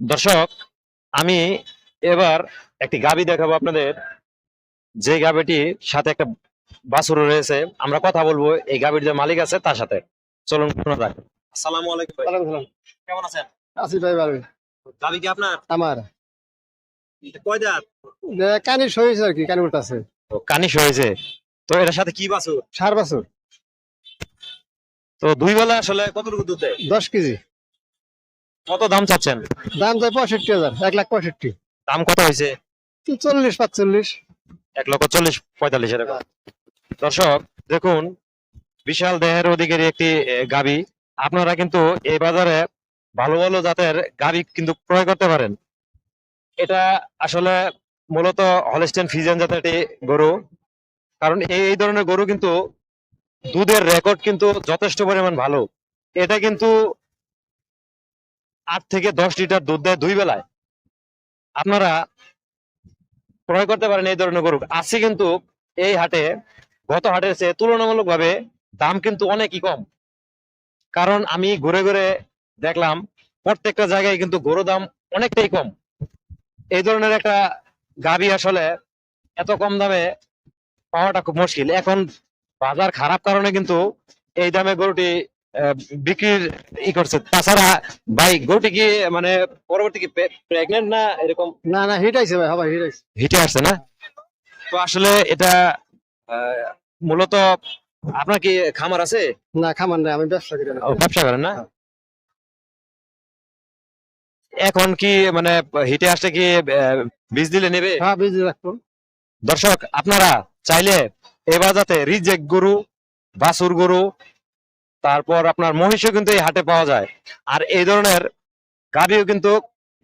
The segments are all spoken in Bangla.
দর্শক আমি এবার একটি গাবি দেখাবো আপনাদের। যে গাবিটির সাথে একটা বাছুর রয়েছে আমরা কথা বলব এই গাবির যে মালিক আছে তার সাথে। চলুন শোনা যাক আসসালামু আলাইকুম ভাই। কেমন আছেন? আসি ভাই ভালো। গাবি কি আপনার? আমার। কয় দাঁত? কানি সহিছে আর কি কানি উঠতেছে। ও, কানিশ হয়েছে তো এটার সাথে কি বাছুর? সার বছর। তো দুই বেলা আসলে কতটুকু দুধ দেয়? দশ কেজি। কত দাম চাচ্ছেন? দাম যায় পঁয়ষট্টি হাজার এক লাখ পঁয়ষট্টি। দাম কত হয়েছে? চল্লিশ পাঁচচল্লিশ। এক লক্ষ চল্লিশ পঁয়তাল্লিশ এরকম দর্শক দেখুন বিশাল দেহের অধিকারী একটি গাবি। আপনারা কিন্তু এই বাজারে ভালো ভালো জাতের গাবি কিন্তু ক্রয় করতে পারেন। এটা আসলে মূলত হলস্টেন ফিজিয়ান জাতের একটি গরু। কারণ এই এই ধরনের গরু কিন্তু দুধের রেকর্ড কিন্তু যথেষ্ট পরিমাণ ভালো। এটা কিন্তু আট থেকে দশ লিটার দুধ দেয় দুই বেলায়। আপনারা ক্রয় করতে পারেন এই ধরনের গরু। আছে কিন্তু এই হাটে, গত হাটের চেয়ে তুলনামূলক ভাবে দাম কিন্তু অনেকই কম। কারণ আমি ঘুরে ঘুরে দেখলাম, প্রত্যেকটা জায়গায় কিন্তু গরু দাম অনেকটাই কম। এই ধরনের একটা গাবি আসলে এত কম দামে পাওয়াটা খুব মুশকিল। এখন বাজার খারাপ কারণে কিন্তু এই দামে গরুটি বিক্রির ই করছে। তাছাড়া ভাই গরুটি কি মানে পরবর্তী কি প্রেগনেন্ট না এরকম? না না হিট আইছে ভাই হবাই হিট আইছে। হিটে আসছে না? তো আসলে এটা মূলত আপনার কি খামার আছে? না খামান না আমি ব্যবসা করি না। ব্যবসা করেন না? এখন কি মানে হিটে আসলে কি বীজ দিলে নেবে? হ্যাঁ বিজি রাখব। দর্শক আপনারা চাইলে এবার যাতে রিজেক গরু বাসুর গরু তারপর আপনার মহিষও কিন্তু এই হাটে পাওয়া যায়। আর এই ধরনের গাড়িও কিন্তু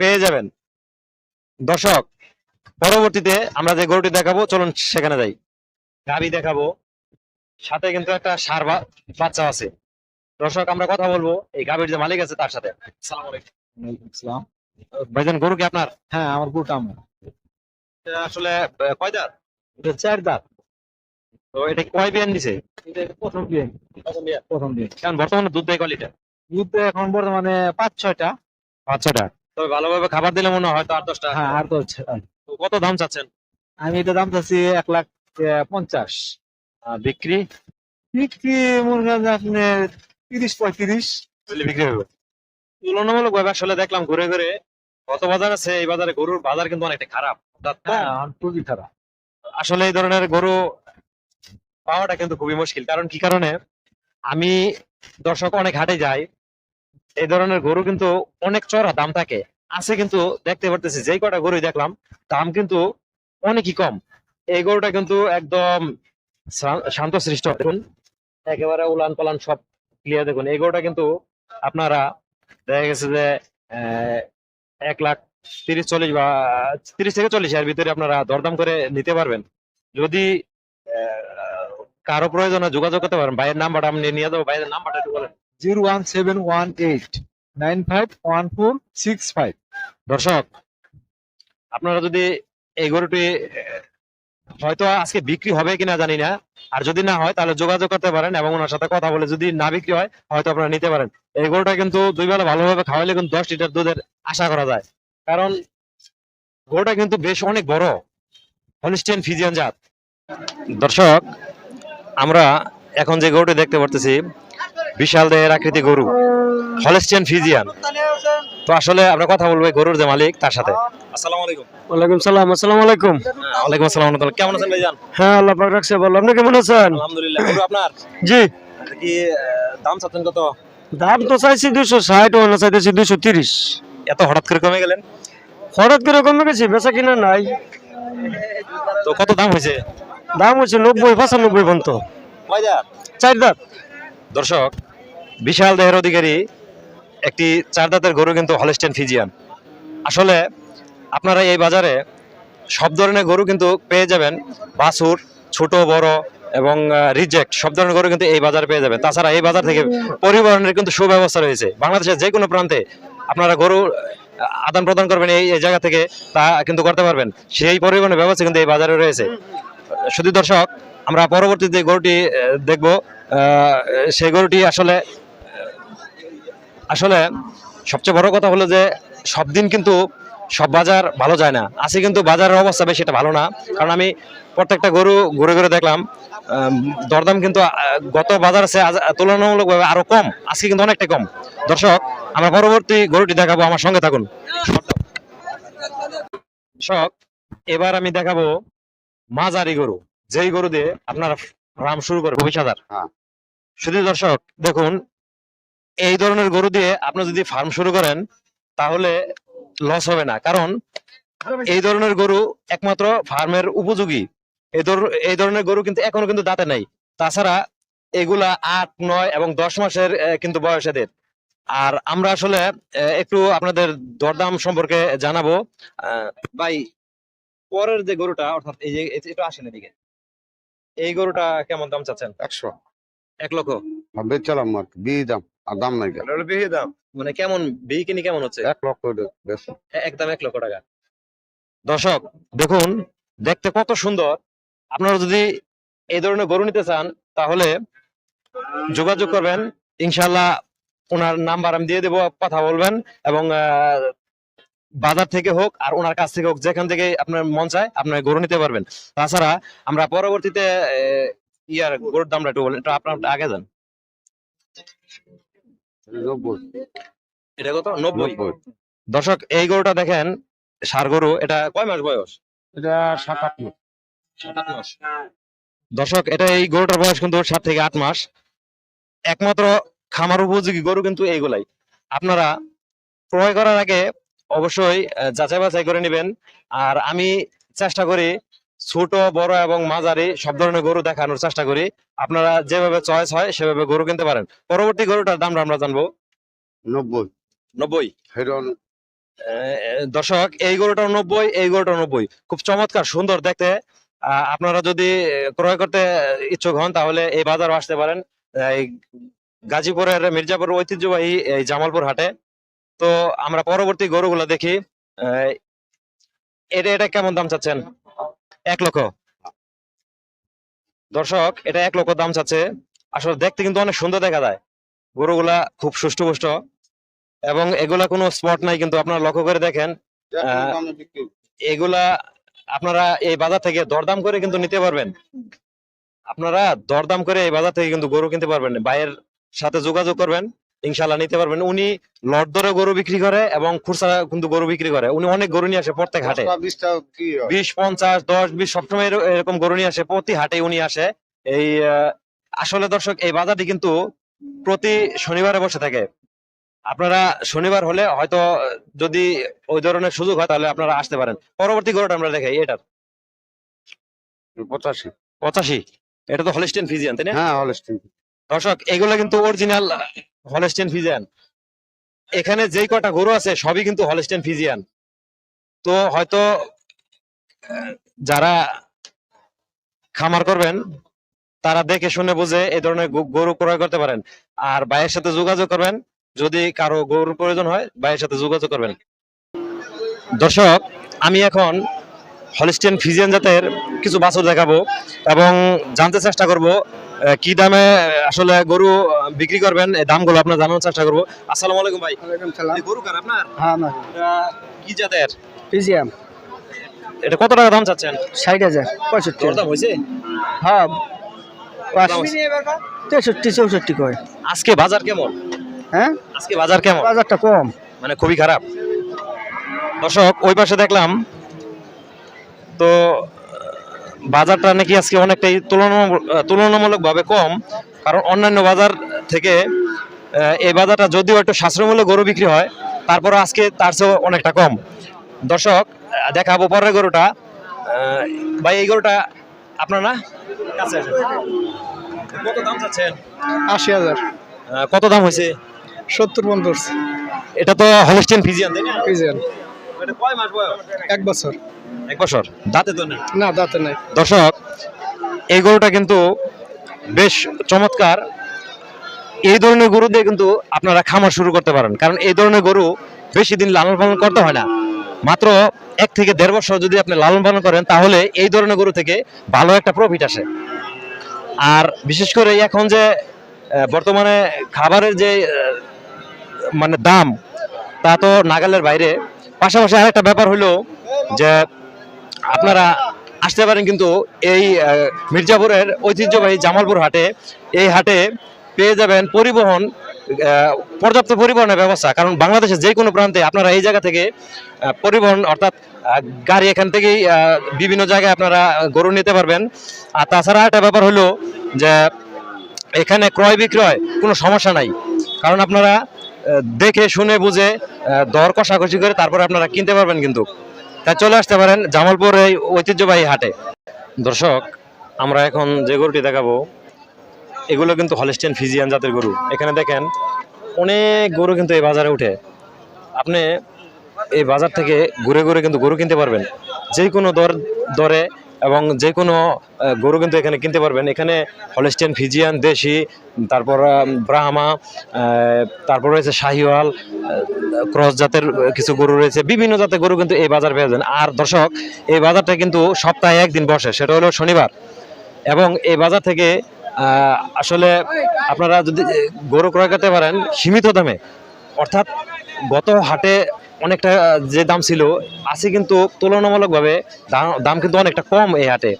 পেয়ে যাবেন। দর্শক পরবর্তীতে আমরা যে গরুটি দেখাবো চলুন সেখানে যাই। গাবি দেখাবো। সাথে কিন্তু একটা সার বাচ্চা আছে। দর্শক আমরা কথা বলব। এই গাবির যে মালিক আছে তার সাথে। ভাইজান গরু কি আপনার? হ্যাঁ আমার গুট আমার। আসলে কয় দাঁত? চার দাঁত। তো এটা কয় বিয়ান দিছে? এটা প্রথম দিন প্রথম বিয়ান। প্রথম দিন কারণ বর্তমানে দুধ দেয় দুধ তো এখন বর্তমানে পাঁচ ছয়টা। পাঁচ তবে ভালোভাবে খাবার দিলে মনে হয় হয়তো আট দশটা হ্যাঁ কত দাম চাচ্ছেন? আমি এটা দাম চাচ্ছি এক লাখ পঞ্চাশ। বিক্রি? বিক্রি মনে করেন আপনি তিরিশ পঁয়ত্রিশ। বিক্রি হবে। তুলনামূলক ভাবে আসলে দেখলাম ঘুরে ঘুরে কত বাজার আছে এই বাজারে গরুর বাজার কিন্তু অনেকটা খারাপ। অর্থাৎ হ্যাঁ খুবই খারাপ। আসলে এই ধরনের গরু পাওয়াটা কিন্তু খুবই মুশকিল। কারণ কি কারণে? আমি দর্শক অনেক হাটে যাই, এই ধরনের গরু কিন্তু অনেক চড়া দাম থাকে। আছে কিন্তু দেখতে পারতেছি, যেই কটা গরু দেখলাম, দাম কিন্তু অনেকই কম। এই গরুটা কিন্তু একদম শান্ত সৃষ্ট দেখুন একেবারে উলান পালান সব ক্লিয়ার দেখুন। এই গরুটা কিন্তু আপনারা দেখা গেছে যে এক লাখ তিরিশ চল্লিশ বা, তিরিশ থেকে চল্লিশ এর ভিতরে আপনারা দরদাম করে নিতে পারবেন। যদি কারও প্রয়োজনে যোগাযোগ করতে পারেন। ভাইয়ের নাম্বারটা আমি নিয়ে দেবো ভাইয়ের নাম্বারটা একটু বলেন। Zero one seven one eight nine five one four six five. দর্শক আপনারা যদি এই গরুটি হয়তো আজকে বিক্রি হবে কিনা জানি না। আর যদি না হয় তাহলে যোগাযোগ করতে পারেন এবং ওনার সাথে কথা বলে যদি না বিক্রি হয় হয়তো আপনারা নিতে পারেন। এই গরুটা কিন্তু দুই বেলা ভালোভাবে খাওয়াইলে কিন্তু দশ লিটার দুধের আশা করা যায়। কারণ গরুটা কিন্তু বেশ অনেক বড় হলিস্টিয়ান ফিজিয়ান জাত। দর্শক আমরা এখন যে গরুটি দেখতে পারতেছি বিশাল দেহের আকৃতি গরু হলিস্টিয়ান ফিজিয়ান তো আসলে আমরা কথা বলব গরুর যে মালিক তার সাথে। আসসালামু আলাইকুম। ওয়ালাইকুম সালাম আসসালামু আলাইকুম। ওয়ালাইকুম আসসালাম কেমন আছেন ভাইজান? হ্যাঁ আল্লাহ পাক রাখছে বলো আপনি কেমন আছেন? আলহামদুলিল্লাহ গরু আপনার? জি। কি দাম চাচ্ছেন কত? দাম তো চাইছি দুশো ষাট অন্য চাইতেছি দুশো তিরিশ। এত হঠাৎ করে কমে গেলেন? হঠাৎ করে কমে গেছে বেচা কিনা নাই। তো কত দাম হয়েছে? দাম হচ্ছে নব্বই পঁচানব্বই পর্যন্ত। চার দাঁত। দর্শক বিশাল দেহের অধিকারী একটি চার দাঁতের গরু কিন্তু হলিস্টেন ফিজিয়ান। আসলে আপনারা এই বাজারে সব ধরনের গরু কিন্তু পেয়ে যাবেন বাছুর ছোট বড় এবং রিজেক্ট সব ধরনের গরু কিন্তু এই বাজারে পেয়ে যাবেন। তাছাড়া এই বাজার থেকে পরিবহনের কিন্তু সুব্যবস্থা রয়েছে। বাংলাদেশের যে কোনো প্রান্তে আপনারা গরু আদান প্রদান করবেন এই এই জায়গা থেকে তা কিন্তু করতে পারবেন। সেই পরিবহনের ব্যবস্থা কিন্তু এই বাজারে রয়েছে। শুধু দর্শক আমরা পরবর্তীতে যে গরুটি দেখব সেই গরুটি আসলে আসলে সবচেয়ে বড় কথা হলো যে সব দিন কিন্তু সব বাজার ভালো যায় না। আছে কিন্তু বাজারের অবস্থা বেশ এটা ভালো না। কারণ আমি প্রত্যেকটা গরু ঘুরে ঘুরে দেখলাম দরদাম কিন্তু গত বাজার আছে তুলনামূলকভাবে আরও কম। আজকে কিন্তু অনেকটা কম। দর্শক, আমরা পরবর্তী গরুটি দেখাবো, আমার সঙ্গে থাকুন। দর্শক, এবার আমি দেখাবো মাঝারি গরু। যেই গরু দিয়ে আপনারা রাম শুরু করে ভবিষ্যৎ হ্যাঁ। শুধু দর্শক দেখুন এই ধরনের গরু দিয়ে আপনি যদি ফার্ম শুরু করেন তাহলে লস হবে না। কারণ এই ধরনের গরু একমাত্র ফার্মের উপযোগী। এই ধর- এই ধরনের গরু কিন্তু এখনও কিন্তু দাঁতে নাই। তাছাড়া এগুলা আট নয় এবং দশ মাসের কিন্তু বয়স এদের। আর আমরা আসলে একটু আপনাদের দরদাম সম্পর্কে জানাব। আহ, ভাই পরের যে গরুটা অর্থাৎ এই যে এটা আসেন এদিকে। এই গরুটা কেমন দাম চাচ্ছেন? একশো। এক লক্ষ? বেচালাম আর কি, বিয়ে দাম আর দাম নাই কেন দাম। মানে কেমন বিকিনি কেমন হচ্ছে? এক লক্ষ একদম এক লক্ষ টাকা। দর্শক দেখুন দেখতে কত সুন্দর। আপনারা যদি এই ধরনের গরু নিতে চান তাহলে যোগাযোগ করবেন। ইনশাল্লাহ ওনার নাম্বার আমি দিয়ে দেবো কথা বলবেন এবং আহ, বাজার থেকে হোক আর ওনার কাছ থেকে হোক যেখান থেকে আপনার মন চায় আপনার গরু নিতে পারবেন। তাছাড়া আমরা পরবর্তীতে ইয়ার গরুর দামটা একটু বলেন এটা আপনার আগে যান। এটা কত? নব্বই। দর্শক এই গরুটা দেখেন সার গরু এটা কয় মাস বয়স? এটা সাত আট মাস। সাত আট মাস। দর্শক এটা এই গরুটার বয়স কিন্তু সাত থেকে আট মাস। একমাত্র খামার উপযোগী গরু কিন্তু এইগুলাই। আপনারা ক্রয় করার আগে অবশ্যই যাচাই বাছাই করে নেবেন। আর আমি চেষ্টা করি ছোট বড় এবং মাঝারি সব ধরনের গরু দেখানোর চেষ্টা করি। আপনারা যেভাবে চয়েস হয় সেভাবে গরু কিনতে পারেন। পরবর্তী গরুটার দামটা আমরা জানব। নব্বই। নব্বই? দর্শক এই গরুটা নব্বই এই গরুটা নব্বই। খুব চমৎকার সুন্দর দেখতে। আহ, আপনারা যদি ক্রয় করতে ইচ্ছুক হন তাহলে এই বাজার আসতে পারেন। গাজীপুরের মির্জাপুর ঐতিহ্যবাহী এই জামালপুর হাটে। তো আমরা পরবর্তী গরুগুলো দেখি। এটা এটা কেমন দাম চাচ্ছেন? এক লক্ষ। দর্শক এটা এক লক্ষ দাম চাচ্ছে। আসলে দেখতে কিন্তু অনেক সুন্দর দেখা যায়। গরুগুলা খুব সুষ্ঠুপুষ্ট। এবং এগুলা কোনো স্পট নাই কিন্তু আপনারা লক্ষ্য করে দেখেন। আহ, এগুলা আপনারা এই বাজার থেকে দরদাম করে কিন্তু নিতে পারবেন। আপনারা দরদাম করে এই বাজার থেকে কিন্তু গরু কিনতে পারবেন। ভাইয়ের সাথে যোগাযোগ করবেন। ইনশাল্লাহ নিতে পারবেন। উনি লট দরে গরু বিক্রি করে এবং খুচরা কিন্তু গরু বিক্রি করে। উনি অনেক গরু নিয়ে আসে প্রত্যেক হাটে? বিশ পঞ্চাশ দশ বিশ সবসময় এরকম গরু নিয়ে আসে। প্রতি হাটে উনি আসে। এই আসলে দর্শক এই বাজারটি কিন্তু প্রতি শনিবারে বসে থাকে। আপনারা শনিবার হলে হয়তো যদি ওই ধরনের সুযোগ হয় তাহলে আপনারা আসতে পারেন। পরবর্তী গরুটা আমরা দেখাই এটার। পঁচাশি। পঁচাশি? এটা তো হলিস্টেন ফিজিয়ান তাই না? হ্যাঁ হলস্টিন দর্শক, এগুলো কিন্তু অরিজিনাল হলিস্টেন ফিজিয়ান এখানে যেই কটা গরু আছে, সবই কিন্তু হলিস্টেন ফিজিয়ান তো হয়তো যারা খামার করবেন, তারা দেখে শুনে বুঝে এই ধরনের গরু ক্রয় করতে পারেন। আর ভাইয়ের সাথে যোগাযোগ করবেন, যদি কারও গরুর প্রয়োজন হয়, ভাইয়ের সাথে যোগাযোগ করবেন। দর্শক, আমি এখন হলিস্টেন ফিজিয়ান জাতের কিছু বাছুর দেখাবো এবং জানতে চেষ্টা করব কি দামে আসলে গরু বিক্রি করবেন? এই দামগুলো আপনার জানানোর চেষ্টা করব। আসসালামু আলাইকুম ভাই। এই গরু কার আপনার? হ্যাঁ না কি জাতের? পিজিএম এটা কত টাকা দাম চাচ্ছেন? ষাট হাজার পঁয়ষট্টি। দরদাম হয়েছে? হ্যাঁ। তেষট্টি চৌষট্টি কয়। আজকে বাজার কেমন? হ্যাঁ? আজকে বাজার কেমন? বাজারটা কম। মানে খুবই খারাপ। দর্শক ওই পাশে দেখলাম। তো বাজারটা নাকি আজকে অনেকটাই তুলনামূলক তুলনামূলক কম কারণ অন্যান্য বাজার থেকে এই বাজারটা যদিও একটু সাশ্রয়মূল্যে গরু বিক্রি হয় তারপরে আজকে তার চেয়েও অনেকটা কম। দর্শক দেখাবো পরের গরুটা। ভাই এই গরুটা আপনার না? কত দাম চাচ্ছেন? আশি হাজার। কত দাম হয়েছে? সত্তর পঞ্চাশ। এটা তো হলিস্টিন ফিজিয়ান তাই না? এটা কয় মাস বয়স? এক বছর। এক বছর? দাঁতে তো না না দাঁতে নাই। দর্শক এই গরুটা কিন্তু বেশ চমৎকার। এই ধরনের গরু দিয়ে কিন্তু আপনারা খামার শুরু করতে পারেন। কারণ এই ধরনের গরু বেশি দিন লালন পালন করতে হয় না। মাত্র এক থেকে দেড় বছর যদি আপনি লালন পালন করেন তাহলে এই ধরনের গরু থেকে ভালো একটা প্রফিট আসে। আর বিশেষ করে এখন যে বর্তমানে খাবারের যে মানে দাম তা তো নাগালের বাইরে। পাশাপাশি আরেকটা ব্যাপার হলো যে আপনারা আসতে পারেন কিন্তু এই মির্জাপুরের ঐতিহ্যবাহী জামালপুর হাটে। এই হাটে পেয়ে যাবেন পরিবহন পর্যাপ্ত পরিবহনের ব্যবস্থা। কারণ বাংলাদেশের যে কোনো প্রান্তে আপনারা এই জায়গা থেকে পরিবহন অর্থাৎ গাড়ি এখান থেকেই বিভিন্ন জায়গায় আপনারা গরু নিতে পারবেন। আর তাছাড়া একটা ব্যাপার হলো যে এখানে ক্রয় বিক্রয় কোনো সমস্যা নাই। কারণ আপনারা দেখে, শুনে, বুঝে দর কষাকষি করে তারপরে আপনারা কিনতে পারবেন কিন্তু। তাই চলে আসতে পারেন জামালপুর এই ঐতিহ্যবাহী হাটে। দর্শক, আমরা এখন যে গরুটি দেখাবো, এগুলো কিন্তু হলিস্টিয়ান ফিজিয়ান জাতের গরু। এখানে দেখেন, অনেক গরু কিন্তু এই বাজারে উঠে। আপনি এই বাজার থেকে ঘুরে ঘুরে কিন্তু গরু কিনতে পারবেন। যে কোনো দর, দরে এবং যে কোনো গরু কিন্তু এখানে কিনতে পারবেন। এখানে হলিস্টিয়ান, ফিজিয়ান, দেশি, তারপর ব্রাহ্মা তারপর রয়েছে শাহিওয়াল ক্রস জাতের কিছু গরু রয়েছে। বিভিন্ন জাতের গরু কিন্তু এই বাজার পেয়ে যাবেন। আর দর্শক, এই বাজারটা কিন্তু সপ্তাহে একদিন বসে, সেটা হলো শনিবার। এবং এই বাজার থেকে আসলে আপনারা যদি, গরু ক্রয় করতে পারেন সীমিত দামে। অর্থাৎ গত হাটে অনেকটা যে দাম ছিল, আছে কিন্তু তুলনামূলকভাবে দাম কিন্তু অনেকটা কম এই হাটে।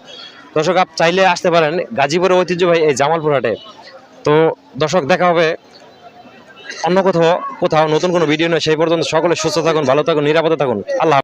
দর্শক, আপ চাইলে আসতে পারেন গাজীপুরের ঐতিহ্যবাহী এই জামালপুর হাটে। তো দর্শক, দেখা হবে অন্য কোথাও কোথাও নতুন কোনো ভিডিও নয়। সেই পর্যন্ত সকলে সুস্থ থাকুন, ভালো থাকুন, নিরাপদে থাকুন। আল্লাহ।